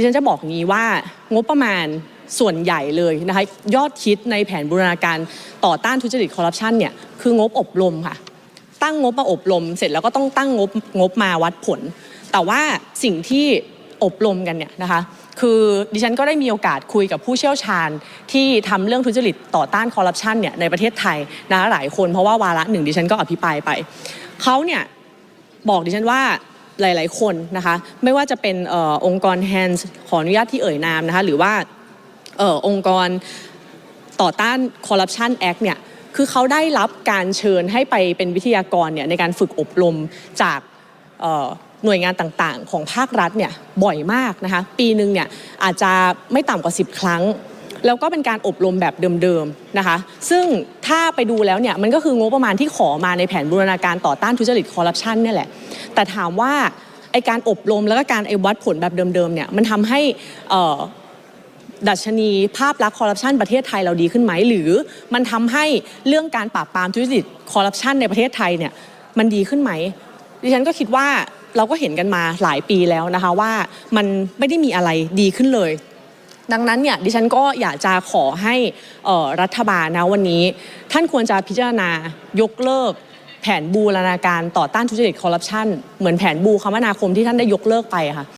ดิฉันจะบอกงี้ว่างบประมาณส่วนใหญ่เลยนะคะยอดคิดในแผนบูรณาการต่อต้านทุจริตคอร์รัปชันเนี่ยคืองบอบรมค่ะ ตั้งงบมาอบรมเสร็จแล้วก็ต้องตั้งงบงบมาวัดผล แต่ว่าสิ่งที่อบรมกันเนี่ยนะคะคือดิฉันก็ได้มีโอกาสคุยกับผู้เชี่ยวชาญที่ทำเรื่องทุจริตต่อต้านคอร์รัปชันเนี่ยในประเทศไทยนะหลายคนเพราะว่าวาระหนึ่งดิฉันก็อภิปรายไปเขาเนี่ยบอกดิฉันว่า หลาย ๆ คนนะคะไม่ว่าจะเป็นอองค์กรแฮนส์ขออนุญาตที่เอ่ยนามนะคะหรือว่าออองค์กรต่อต้านคอร์รัปชันแอคเนี่ยคือเขาได้รับการเชิญให้ไปเป็นวิทยากรเนี่ยในการฝึกอบรมจากหน่วยงานต่าง ๆ ของภาครัฐเนี่ยบ่อยมากนะคะปีหนึ่งเนี่ยอาจจะไม่ต่ำกว่า 10 ครั้ง แล้วก็เป็นการอบรมแบบเดิมๆนะคะ ซึ่งถ้าไปดูแล้วเนี่ยมันก็คืองบประมาณที่ขอมาในแผนบูรณาการต่อต้านทุจริตคอร์รัปชันนี่แหละ แต่ถามว่าไอการอบรมแล้วก็การไอวัดผลแบบเดิมๆเนี่ยมันทำให้ดัชนีภาพลักษณ์คอร์รัปชันประเทศไทยเราดีขึ้นไหม หรือมันทำให้เรื่องการปราบปรามทุจริตคอร์รัปชันในประเทศไทยเนี่ยมันดีขึ้นไหม ดิฉันก็คิดว่าเราก็เห็นกันมาหลายปีแล้วนะคะว่ามันไม่ได้มีอะไรดีขึ้นเลย ดังนั้นเนี่ยดิฉันก็อยากจะขอให้รัฐบาลนะวันนี้ ท่านควรจะพิจารณายกเลิกแผนบูรณาการต่อต้านทุจริตคอร์รัปชันเหมือนแผนบูคมนาคมที่ท่านได้ยกเลิกไปค่ะ